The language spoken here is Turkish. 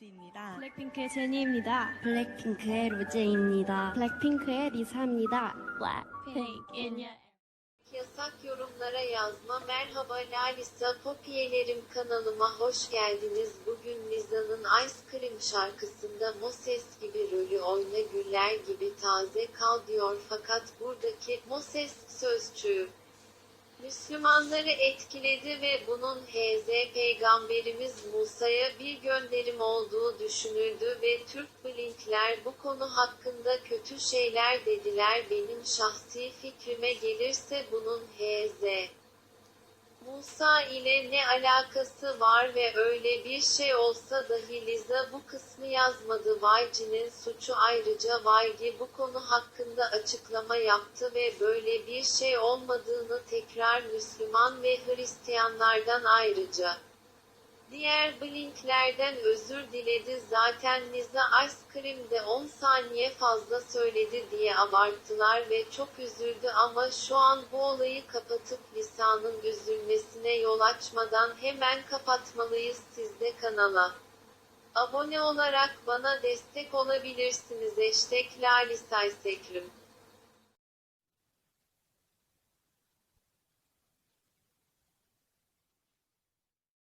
제니스입니다. 블랙핑크의 제니입니다. 블랙핑크의 로제입니다. 블랙핑크의 리사입니다. Blackpink in your Yasak yorumlara yazma. Merhaba Lalisa Popiyelerim kanalıma hoş geldiniz. Bugün Liza'nın Ice Cream şarkısında Moses gibi rolü oyna güller gibi taze kal diyor fakat buradaki Moses sözcüğü Müslümanları etkiledi ve bunun Hz. Peygamberimiz Musa'ya bir gönderim olduğu düşünüldü ve Türk Blinkler bu konu hakkında kötü şeyler dediler. Benim şahsi fikrime gelirse bunun Hz. Musa ile ne alakası var ve öyle bir şey olsa dahi Liza bu kısmı yazmadı. Vayci'nin suçu ayrıca Vaygi bu konu hakkında açıklama yaptı ve böyle bir şey olmadığını tekrar Müslüman ve Hristiyanlardan ayrıca Diğer Blinklerden özür diledi zaten Liza Ice Cream'de 10 saniye fazla söyledi diye abarttılar ve çok üzüldü ama şu an bu olayı kapatıp lisanın üzülmesine yol açmadan hemen kapatmalıyız siz de kanala. Abone olarak bana destek olabilirsiniz. Hashtag Lalisay Sekrim.